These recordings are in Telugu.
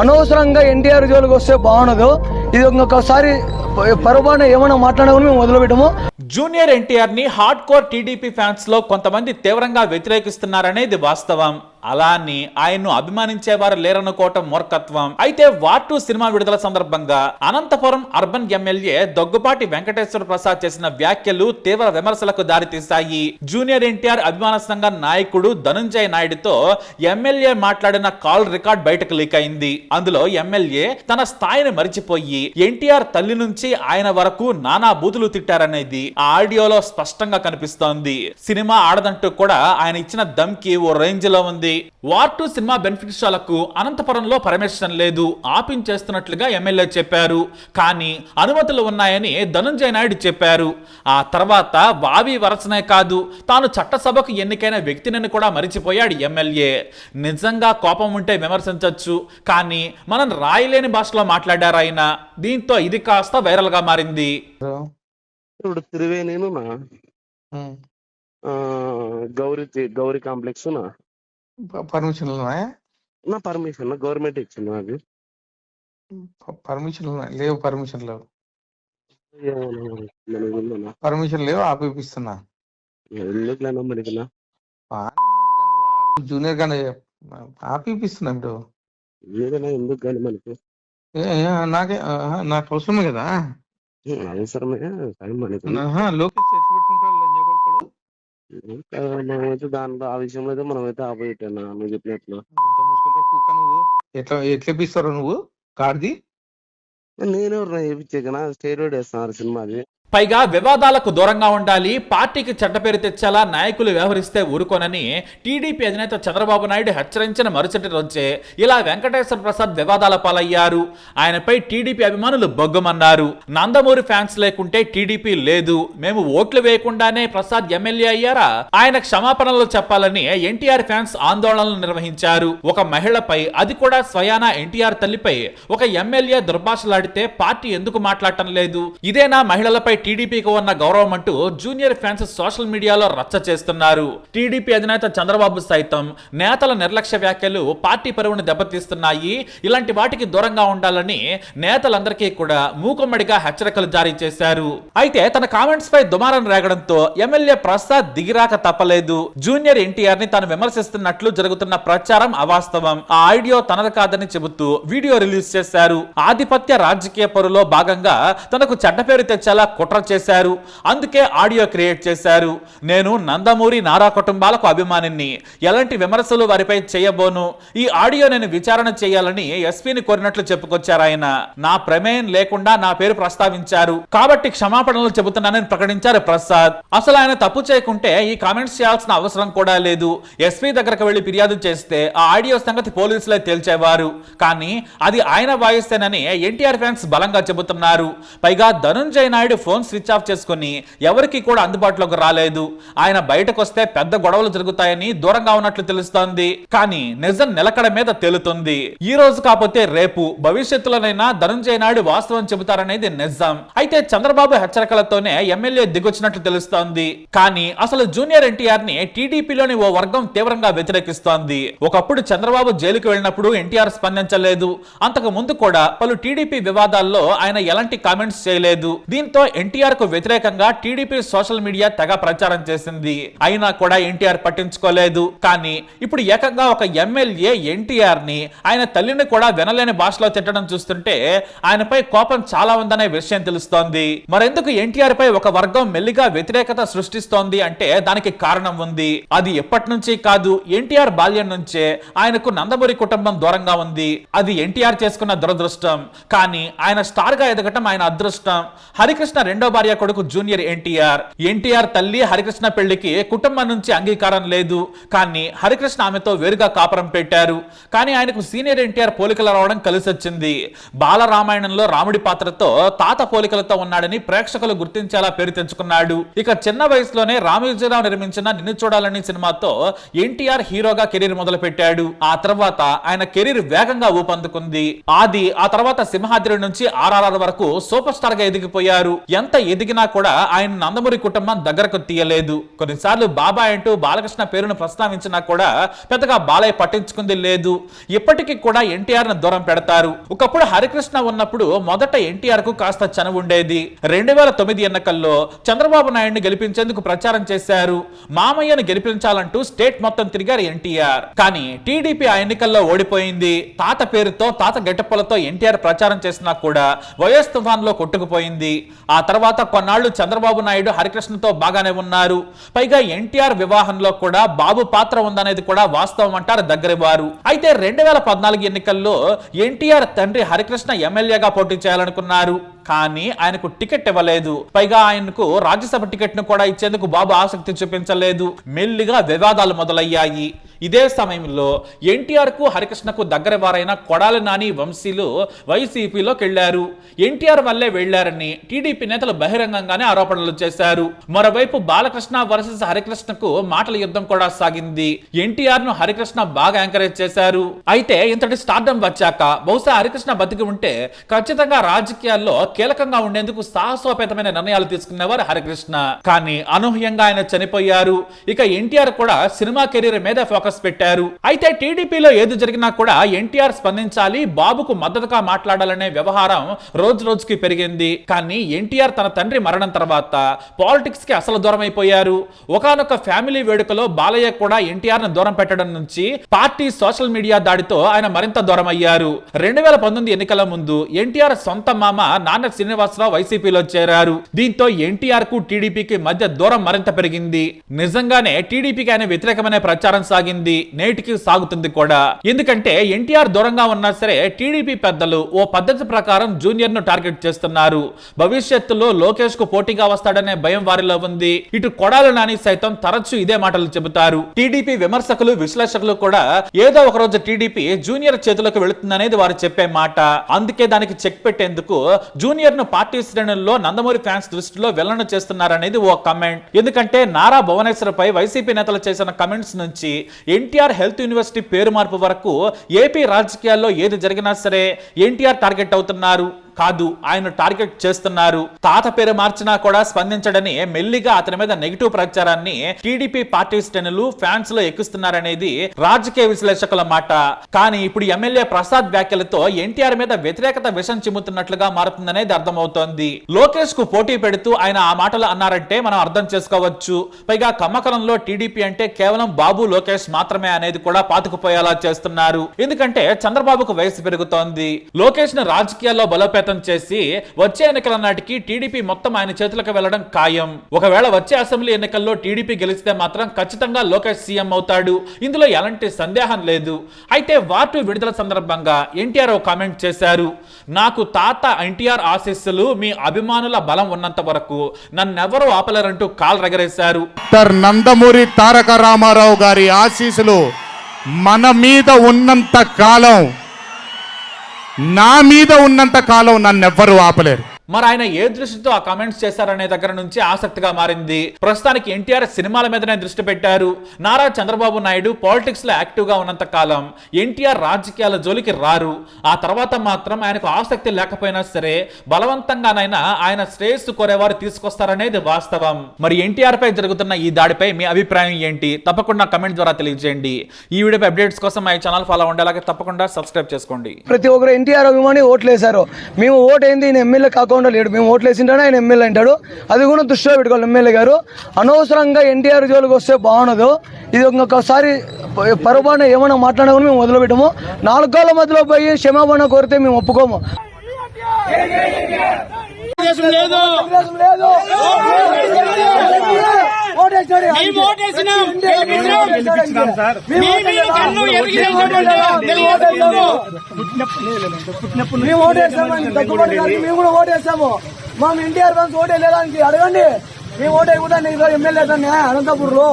అనవసరంగా ఎన్టీఆర్ జోలికి వస్తే బాగుండదు. ఇది ఇంకొకసారి పొరపాటున ఏమైనా మాట్లాడమని మేము మొదలుపెట్టము. జూనియర్ ఎన్టీఆర్ని హార్డ్ కోర్ టీడీపీ ఫ్యాన్స్లో కొంతమంది తీవ్రంగా వ్యతిరేకిస్తున్నారనేది వాస్తవం. అలా అని ఆయన్ను అభిమానించేవారు లేరనుకోవటం మూర్ఖత్వం. అయితే వార్ టూ సినిమా విడుదల సందర్భంగా అనంతపురం అర్బన్ ఎమ్మెల్యే దగ్గుపాటి వెంకటేశ్వర ప్రసాద్ చేసిన వ్యాఖ్యలు తీవ్ర విమర్శలకు దారితీశాయి. జూనియర్ ఎన్టీఆర్ అభిమాన సంఘ నాయకుడు ధనుంజయ నాయుడుతో ఎమ్మెల్యే మాట్లాడిన కాల్ రికార్డ్ బయటకు లీక్ అయింది. అందులో ఎమ్మెల్యే తన స్థాయిని మరిచిపోయి ఎన్టీఆర్ తల్లి నుంచి ఆయన వరకు నానా బూతులు తిట్టారనేది ఆ ఆడియోలో స్పష్టంగా కనిపిస్తోంది. సినిమా ఆడదంటూ కూడా ఆయన ఇచ్చిన దమ్కి ఓ రేంజ్లో ఉంది. వార్ టూ సినిమా బెనిఫిట్ షోలకు అనంతపురంలో పర్మిషన్ లేదు ఆపించేస్తున్నట్లుగా ఎమ్మెల్యే చెప్పారు. కానీ అనుమతులు ఉన్నాయని ధనుంజయ నాయుడు చెప్పారు. ఆ తర్వాత వావి వరసనే కాదు తాను చట్టసభకు ఎన్నికైన వ్యక్తిని కూడా మరిచిపోయాడు ఎమ్మెల్యే. నిజంగా కోపం ఉంటే విమర్శించవచ్చు కానీ మనం రాయలేని భాషలో మాట్లాడారు ఆయన. దీంతో ఇది కాస్త వైరల్గా మారింది. ఇప్పుడు గౌరీ గౌరీ కాంప్లెక్స్ నా పర్మిషన్లు ఉన్నాయా నా పర్మిషన్ గవర్నమెంట్ ఇచ్చింది నాకు పర్మిషన్లు ఉన్నాయి లేవు పర్మిషన్ లేవు పర్మిషన్ లేవు ఆపిపిస్తున్నా ఎందుకులేనా మనకి జూనియర్ గానే ఆపిపిస్తున్నా ఇప్పుడు. ఎందుకు కానీ మనకి? నాకే నాకు అవసరమే కదా? అవసరమే లోకేష్ ఎట్లా పెట్టుకుంటాడు లంజా కొడుకుడు ఇంకా మనమైతే దాంట్లో ఆ విషయంలో అయితే మనమైతే ఆపోజిట్ అన్న నువ్వు చెప్పినట్లు ఎట్లా ఎట్లా నువ్వు? కార్ది? నేనెవరు వేయించాకనా స్టేరోడ్ వేస్తున్నారు సినిమాది. పైగా వివాదాలకు దూరంగా ఉండాలి పార్టీకి చెడ్డ పేరు తెచ్చేలా నాయకులు వ్యవహరిస్తే ఊరుకోనని టీడీపీ అధినేత చంద్రబాబు నాయుడు హెచ్చరించిన మరుసటి రోజే ఇలా వెంకటేశ్వర ప్రసాద్ వివాదాల పాలయ్యారు. ఆయనపై టీడీపీ అభిమానులు బొగ్గమన్నారు. నందమూరి ఫ్యాన్స్ లేకుంటే టీడీపీ లేదు. మేము ఓట్లు వేయకుండానే ప్రసాద్ ఎమ్మెల్యే అయ్యారా? ఆయన క్షమాపణలు చెప్పాలని ఎన్టీఆర్ ఫ్యాన్స్ ఆందోళనలు నిర్వహించారు. ఒక మహిళపై అది కూడా స్వయానా ఎన్టీఆర్ తల్లిపై ఒక ఎమ్మెల్యే దుర్భాషలాడితే పార్టీ ఎందుకు మాట్లాడటం లేదు? ఇదేనా మహిళలపై టీడీపీకి ఉన్న గౌరవం అంటూ జూనియర్ ఫ్యాన్స్ సోషల్ మీడియాలో రచ్చ చేస్తున్నారు. టీడీపీ అధినేత చంద్రబాబు సైతం నేతల నిర్లక్ష్య వ్యాఖ్యలు పార్టీ పరువును దెబ్బతీస్తున్నాయి. ఇలాంటి వాటికి దూరంగా ఉండాలని నేతలందరికీ కూడా మూకుమ్మడిగా హెచ్చరికలు జారీ చేశారు. అయితే తన కామెంట్స్ పై దుమారం రేగడంతో ఎమ్మెల్యే ప్రసాద్ దిగిరాక తప్పలేదు. జూనియర్ ఎన్టీఆర్ని తాను విమర్శిస్తున్నట్లు జరుగుతున్న ప్రచారం అవాస్తవం. ఆ ఆడియో తనది కాదని చెబుతూ వీడియో రిలీజ్ చేశారు. ఆధిపత్య రాజకీయ పరులో భాగంగా తనకు చెడ్డ పేరు తెచ్చేలా కుట్ర చేశారు. అందుకే ఆడియో క్రియేట్ చేశారు. నేను నందమూరి నారా కుటుంబాలకు అభిమానిని. ఎలాంటి విమర్శలు వారిపై చేయబోను? ఈ ఆడియో నేను విచారణ చేయాలని ఎస్పీని కోరినట్లు చెప్పుకొచ్చారు ఆయన. నా ప్రమేయం లేకుండా నా పేరు ప్రస్తావించారు. కాబట్టి క్షమాపణలు చెబుతున్నానని ప్రకటించారు ప్రసాద్. అసలు ఆయన తప్పు చేయకుంటే ఈ కామెంట్స్ చేయాల్సిన అవసరం కూడా లేదు. ఎస్పీ దగ్గరకు వెళ్ళి ఫిర్యాదు చేస్తే ఆ ఆడియో సంగతి పోలీసులే తేల్చేవారు. కానీ అది ఆయన వాయిస్తేనని ఎన్టీఆర్ ఫ్యాన్స్ బలంగా చెబుతున్నారు. పైగా Dhananjay Naidu phone switch off చేసుకుని ఎవరికి కూడా అందుబాటులోకి రాలేదు. ఆయన బయటకు వస్తే పెద్ద గొడవలు జరుగుతాయని దూరంగా ఉన్నట్లు తెలుస్తోంది. కానీ నిజం నిలకడ మీద తేలుతుంది. ఈ రోజు కాకపోతే రేపు భవిష్యత్తులోనైనా ధనుంజయ్ నాయుడు వాస్తవం చెబుతారనేది నిజం. అయితే చంద్రబాబు హెచ్చరికలతోనే ఎమ్మెల్యే దిగొచ్చినట్లు తెలుస్తోంది. కానీ అసలు జూనియర్ ఎన్టీఆర్ని టీడీపీలోని ఓ వర్గం తీవ్రంగా వ్యతిరేకిస్తోంది. ఒకప్పుడు చంద్రబాబు జైలుకు వెళ్ళినప్పుడు ఎన్టీఆర్ స్పందించలేదు. అంతకు ముందు కూడా పలు టీడీపీ వివాదాల్లో ఆయన ఎలాంటి కామెంట్స్ చేయలేదు. దీంతో ఎన్టీఆర్కు వ్యతిరేకంగా టీడీపీ సోషల్ మీడియా తెగ ప్రచారం చేసింది. అయినా కూడా ఎన్టీఆర్ పట్టించుకోలేదు. కానీ ఇప్పుడు ఏకంగా ఒక ఎమ్మెల్యే ఎన్టీఆర్ని ఆయన తల్లిని కూడా వినలేని భాషలో తిట్టడం చూస్తుంటే ఆయనపై కోపం చాలా ఉందనే విషయం తెలుస్తోంది. మరెందుకు ఎన్టీఆర్ పై ఒక వర్గం మెల్లిగా వ్యతిరేకత సృష్టిస్తోంది అంటే దానికి కారణం ఉంది. అది ఎప్పటి నుంచి కాదు ఎన్టీఆర్ బాల్యం నుంచే ఆయనకు నందమూరి కుటుంబం దూరంగా ఉంది. అది ఎన్టీఆర్ చేసుకున్న దురదృష్టం. కానీ ఆయన స్టార్గా ఎదగటం ఆయన అదృష్టం. హరికృష్ణ రెండో భార్య కొడుకు జూనియర్ ఎన్టీఆర్. ఎన్టీఆర్ తల్లి హరికృష్ణ పెళ్ళికి కుటుంబం నుంచి అంగీకారం లేదు. కానీ హరికృష్ణ ఆమెతో వేరుగా కాపురం పెట్టారు. కానీ ఆయనకు సీనియర్ ఎన్టీఆర్ పోలికలు రావడం కలిసి వచ్చింది. బాలరామాయణంలో రాముడి పాత్రతో తాత పోలికలతో ఉన్నాడని ప్రేక్షకులు గుర్తించేలా పేరు తెచ్చుకున్నాడు ఇక చిన్న వయసులోనే రామవిజయరావు నిర్మించిన నిన్ను చూడాలని సినిమాతో ఎన్టీఆర్ హీరోగా కెరీర్ మొదలు పెట్టాడు ఆ తర్వాత ఆయన కెరీర్ వేగంగా ఊపందుకుంది. ఆది ఆ తర్వాత సింహాద్రి నుంచి ఆర్ఆర్ఆర్ వరకు సూపర్ స్టార్గా ఎదిగిపోయారు. ఎంత ఎంత ఎదిగినా కూడా ఆయన నందమూరి కుటుంబం దగ్గరకు తీయలేదు. కొన్నిసార్లు బాబాయ్ అంటూ బాలకృష్ణ పేరును ప్రస్తావించినా కూడా పెద్దగా బాలయ్య పట్టించుకుంది లేదు. ఇప్పటికీ కూడా ఎన్టీఆర్ను దూరం పెడతారు. ఒకప్పుడు హరికృష్ణ ఉన్నప్పుడు మొదట ఎన్టీఆర్కు కాస్త చనువు ఉండేది. రెండు వేల తొమ్మిది ఎన్నికల్లో చంద్రబాబు నాయుడిని గెలిపించేందుకు ప్రచారం చేశారు. మామయ్యను గెలిపించాలంటూ స్టేట్ మొత్తం తిరిగారు ఎన్టీఆర్. కానీ టీడీపీ ఆ ఎన్నికల్లో ఓడిపోయింది. తాత పేరుతో తాత గెటప్పలతో ఎన్టీఆర్ ప్రచారం చేసినా కూడా వైఎస్లో కొట్టుకుపోయింది. ఆ తర్వాత తర్వాత కొన్నాళ్ళు చంద్రబాబు నాయుడు హరికృష్ణతో బాగానే ఉన్నారు. పైగా ఎన్టీఆర్ వివాహంలో కూడా బాబు పాత్ర ఉందనేది కూడా వాస్తవం అంటారు దగ్గరి వారు అయితే రెండు వేల పద్నాలుగు ఎన్నికల్లో ఎన్టీఆర్ తండ్రి హరికృష్ణ ఎమ్మెల్యేగా పోటీ చేయాలనుకున్నారు. కానీ ఆయనకు టికెట్ ఇవ్వలేదు. పైగా ఆయనకు రాజ్యసభ టికెట్ను కూడా ఇచ్చేందుకు బాబు ఆసక్తి చూపించలేదు. మెల్లిగా వివాదాలు మొదలయ్యాయి. ఇదే సమయంలో ఎన్టీఆర్కు హరికృష్ణకు దగ్గర వారైన కొడాలి నాని వంశీలు వైసీపీలోకి వెళ్ళారు ఎన్టీఆర్ వల్లే వెళ్ళారని టీడీపీ నేతలు బహిరంగంగానే ఆరోపణలు చేశారు. మరోవైపు బాలకృష్ణ వర్సెస్ హరికృష్ణకు మాటల యుద్ధం కూడా సాగింది. ఎన్టీఆర్ను హరికృష్ణ బాగా ఎంకరేజ్ చేశారు. అయితే ఇంతటి స్టార్డం వచ్చాక బహుశా హరికృష్ణ బతికి ఉంటే ఖచ్చితంగా రాజకీయాల్లో కీలకంగా ఉండేందుకు సాహసోపేతమైన నిర్ణయాలు తీసుకునేవారు హరికృష్ణ. కానీ అనూహ్యంగా ఆయన చనిపోయారు. ఇక ఎన్టీఆర్ కూడా సినిమా కెరీర్ మీద ఫోకస్ పెట్టారు. అయితే టీడీపీలో ఏది జరిగినా కూడా ఎన్టీఆర్ స్పందించాలి బాబుకు మద్దతుగా మాట్లాడాలనే వ్యవహారం రోజు రోజుకి పెరిగింది. కానీ ఎన్టీఆర్ తన తండ్రి మరణం తర్వాత పాలిటిక్స్కి అసలు దూరం అయిపోయారు ఒకనొక ఫ్యామిలీ వేడుకలో బాలయ్య కూడా ఎన్టీఆర్ను దూరం పెట్టడం నుంచి పార్టీ సోషల్ మీడియా దాడితో ఆయన మరింత దూరం అయ్యారు రెండు వేల పంతొమ్మిది ఎన్నికల ముందు ఎన్టీఆర్ సొంత మామ నాన్న శ్రీనివాసరావు వైసీపీలో చేరారు. దీంతో ఎన్టీఆర్కు టీడీపీకి మధ్య దూరం మరింత పెరిగింది. నిజంగానే టీడీపీకి ఆయన వ్యతిరేకమైన ప్రచారం సాగింది. నేటికి సాగుతుంది కూడా. ఎందుకంటే ఎన్టీఆర్ దూరంగా ఉన్నా సరే టీడీపీ పెద్దలు ఓ పద్ధతి ప్రకారం జూనియర్ను టార్గెట్ చేస్తున్నారు. భవిష్యత్తులో లోకేష్కు పోటీగా వస్తాడనే భయం వారిలో ఉంది. ఇటు కొడాల నాని సైతం తరచూ ఇదే మాటలు చెబుతారు. టీడీపీ విమర్శకులు విశ్లేషకులు కూడా ఏదో ఒక రోజు టీడీపీ జూనియర్ చేతులకు వెళుతుందనేది వారు చెప్పే మాట. అందుకే దానికి చెక్ పెట్టేందుకు జూనియర్ను పార్టీ శ్రేణుల్లో నందమూరి ఫ్యాన్స్ దృష్టిలో వెల్లన చేస్తున్నారనేది ఓ కమెంట్. ఎందుకంటే నారా భువనేశ్వర్ పై వైసీపీ నేతలు చేసిన కమెంట్స్ నుంచి ఎన్టీఆర్ హెల్త్ యూనివర్సిటీ పేరు మార్పు వరకు ఏపీ రాజకీయాల్లో ఏది జరిగినా సరే ఎన్టీఆర్ టార్గెట్ అవుతున్నారు. కాదు ఆయన టార్గెట్ చేస్తున్నారు. తాత పేరు మార్చినా కూడా స్పందించడని మెల్లిగా అతని మీద నెగిటివ్ ప్రచారాన్ని టీడీపీ పార్టీ శ్రేణులు ఫ్యాన్స్లో ఎక్కిస్తున్నారనేది రాజకీయ విశ్లేషకుల మాట. కానీ ఇప్పుడు ఎమ్మెల్యే ప్రసాద్ వ్యాఖ్యలతో ఎన్టీఆర్ మీద వ్యతిరేకత విషం చిమ్ముతున్నట్లుగా మారుతుందనేది అర్థమవుతోంది. లోకేష్కు పోటీ పెడుతూ ఆయన ఆ మాటలు అన్నారంటే మనం అర్థం చేసుకోవచ్చు. పైగా కమ్మకలంలో టీడీపీ అంటే కేవలం బాబు లోకేష్ మాత్రమే అనేది కూడా పాతుకుపోయేలా చేస్తున్నారు. ఎందుకంటే చంద్రబాబుకు వయసు పెరుగుతోంది. లోకేష్ను రాజకీయాల్లో బలోపేతం చేసి వచ్చే ఎన్నికల నాటికి టీడీపీ మొత్తం ఆయన చేతులకు వెళ్ళడం ఖాయం. ఒకవేళ వచ్చే అసెంబ్లీ ఎన్నికల్లో టీడీపీ గెలిస్తే మాత్రం ఖచ్చితంగా లోకేష్ సీఎం అవుతాడు. ఇందులో ఎలాంటి సందేహం లేదు. అయితే వార్టు విడుదల సందర్భంగా ఎన్టీఆర్ ఓ కామెంట్ చేశారు. నాకు తాత ఎన్టీఆర్ ఆశీస్సులు మీ అభిమానుల బలం ఉన్నంత వరకు నన్నెవరూ ఆపలేరంటూ కాల్ రగరేశారు. నందమూరి తారక రామారావు గారి ఆశీస్సులు మన మీద ఉన్నంత కాలం నా మీద ఉన్నంత కాలం నన్నెవ్వరూ ఆపలేరు. మరి ఆయన ఏ దృష్టితో ఆ కామెంట్స్ చేశారనే దగ్గర నుంచి ఆసక్తిగా మారింది. ప్రస్తుతానికి ఎన్టీఆర్ సినిమాల మీదనే దృష్టి పెట్టారు. నారా చంద్రబాబు నాయుడు పాలిటిక్స్లో యాక్టివ్గా ఉన్నంత కాలం ఎన్టీఆర్ రాజకీయాల జోలికి రారు. ఆ తర్వాత మాత్రం ఆయనకు ఆసక్తి లేకపోయినా సరే బలవంతంగానైనా ఆయన శ్రేయస్సు కోరేవారు తీసుకొస్తారనేది వాస్తవం. మరి ఎన్టీఆర్ పై జరుగుతున్న ఈ దాడిపై మీ అభిప్రాయం ఏంటి? తప్పకుండా కమెంట్ ద్వారా తెలియజేయండి. ఈ వీడియోపై అప్డేట్స్ కోసం మా ఛానల్ ఫాలో ఉండేలాగా తప్పకుండా సబ్స్క్రైబ్ చేసుకోండి. ప్రతి ఒక్కరు ఎన్టీఆర్ అభిమాని ఓట్లు వేశారు మేము ఓటు ఏంది ఎమ్మెల్యే కాకుండా లేడు. మేము ఓట్లు వేసింటానే ఆయన ఎమ్మెల్యే అంటాడు. అది కూడా దృష్టిలో పెట్టుకోవాలి ఎమ్మెల్యే గారు. అనవసరంగా ఎన్టీఆర్ జోలికి వస్తే బాగుండదు. ఇది ఇంకొకసారి పరపాన ఏమైనా మాట్లాడినా కూడా మేము వదిలిపెట్టము. నాలుగు కాళ్ళ మధ్యలో పోయి క్షమాపణ కోరితే మేము ఒప్పుకోము. లేదు. మేము ఎరిగినటువంటి మేము కూడా ఓటేసాము మా ఎన్టీఆర్ ఫ్యాన్స్ ఓటే లేదానికి అడగండి. మేము ఓటే కూడా ఎమ్మెల్యే అనంతపూర్లో.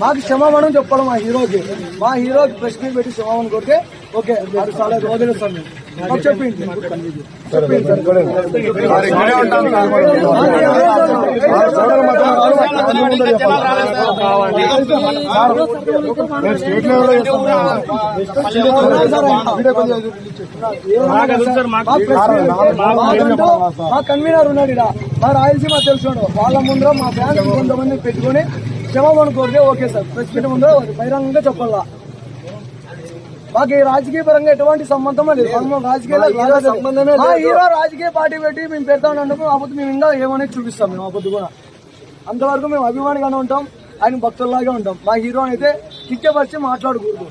మాకు క్షమాపణ చెప్పడం మా హీరోకి. మా హీరోకి ప్రెస్ మీట్ పెట్టి క్షమాపణ కొడితే ఓకే అది చాలా మేము చెప్పింది మా కన్వీనర్ ఉన్నాడు ఇక్కడ మా రాయలసీమ తెలిసినాడు వాళ్ళ ముందర మా ఫ్యాన్స్ కొంతమంది పెట్టుకొని క్షమాపణ కోరితే ఓకే సార్ ప్రెస్ మీట్ ముందర బహిరంగంగా చెప్పాలా మాకు ఈ రాజకీయ పరంగా ఎటువంటి సంబంధం లేదు. మనం రాజకీయ సంబంధమే హీరో రాజకీయ పార్టీ పెట్టి మేము పెడతామన్నందుకు అప్పుడు మేము ఇంకా ఏమనేది చూపిస్తాం మేము అప్పుడు కూడా. అంతవరకు మేము అభిమానిగానే ఉంటాం. ఆయన భక్తుల్లాగే ఉంటాం. మా హీరో అయితే కిక్కెపరిచి మాట్లాడకూడదు.